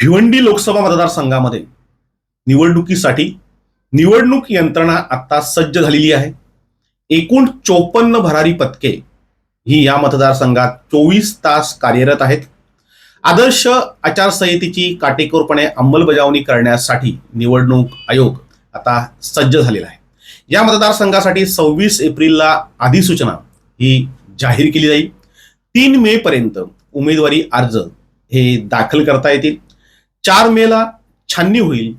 भिवंडी लोकसभा मतदारसंघामध्ये निवडणुकीसाठी निवडणूक यंत्रणा आत्ता सज्ज झालेली आहे. एकूण चोपन्न भरारी पथके ही या मतदारसंघात चोवीस तास कार्यरत आहेत. आदर्श आचारसंहितेची काटेकोरपणे अंमलबजावणी करण्यासाठी निवडणूक आयोग आता सज्ज झालेला आहे. या मतदारसंघासाठी सव्वीस एप्रिलला अधिसूचना ही जाहीर केली जाईल. तीन मे पर्यंत उमेदवारी अर्ज हे दाखल करता येतील. चार मेला छाननी होईल.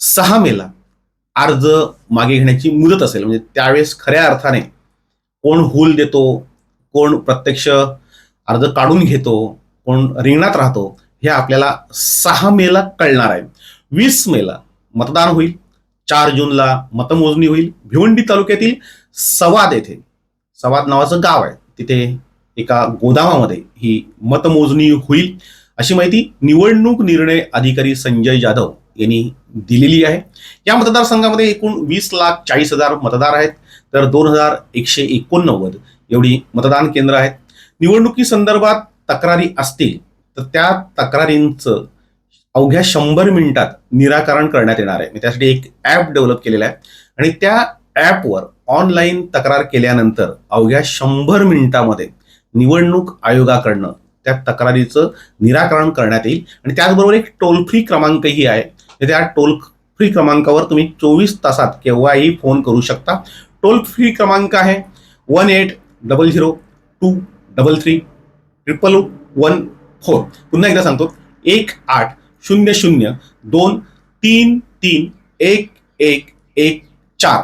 सहा मेला. अर्ज मागे घेण्याची मुदत असेल. म्हणजे त्यावेळेस खऱ्या अर्थाने कोण हूल देतो कोण प्रत्यक्ष अर्ज काढून घेतो कोण रिंगणात राहतो हे आपल्याला सहा मेला कळणार आहे. वीस मेला मतदान होईल. चार जूनला मतमोजणी होईल. भिवंडी तालुक्यातील सवाद येथे. सवाद नावाचं गाव आहे. तिथे एका गोदामामध्ये ही मतमोजणी होईल. अशी माहिती निवडणूक निर्णय अधिकारी संजय जाधव यांनी दिलेली आहे. या मतदारसंघामध्ये एकूण वीस लाख चाळीस हजार मतदार आहेत. तर दोन हजार एकशे एकोणनव्वद एवढी मतदान केंद्र आहेत. निवडणुकी संदर्भात तक्रारी असतील तर त्या तक्रारींचं अवघ्या शंभर मिनिटात निराकरण करण्यात येणार आहे. त्यासाठी एक ॲप डेव्हलप केलेला आहे. आणि त्या ॲपवर ऑनलाईन तक्रार केल्यानंतर अवघ्या शंभर मिनिटामध्ये निवडणूक आयोगाकडनं त्या तक्रारीचं निराकरण करण्यात येईल. आणि त्याचबरोबर एक टोल फ्री क्रमांकही आहे. त्या टोल फ्री क्रमांकावर तुम्ही चोवीस तासात केव्हाही फोन करू शकता. टोल फ्री क्रमांक आहे one eight double zero two double three triple one four पुन्हा एकदा सांगतो. एक आठ शून्य शून्य दोन तीन तीन एक एक एक चार.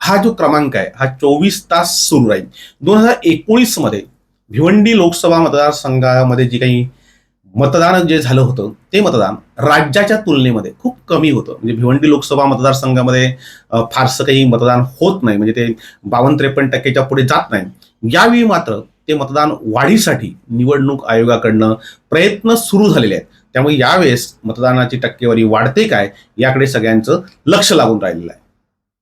हा जो क्रमांक आहे हा चोवीस तास सुरू राहील. दोन हजार एकोणीसमध्ये भिवंडी लोकसभा मतदारसंघामध्ये जे काही मतदान जे झालं होतं ते मतदान राज्याच्या तुलनेमध्ये खूप कमी होतं. म्हणजे भिवंडी लोकसभा मतदारसंघामध्ये फारसं काही मतदान होत नाही. म्हणजे ते बावन्न त्रेपन्न टक्क्याच्या पुढे जात नाही. यावेळी मात्र ते मतदान वाढीसाठी निवडणूक आयोगाकडनं प्रयत्न सुरू झालेले आहेत. त्यामुळे यावेळेस मतदानाची टक्केवारी वाढते काय याकडे सगळ्यांचं लक्ष लागून राहिलेलं आहे.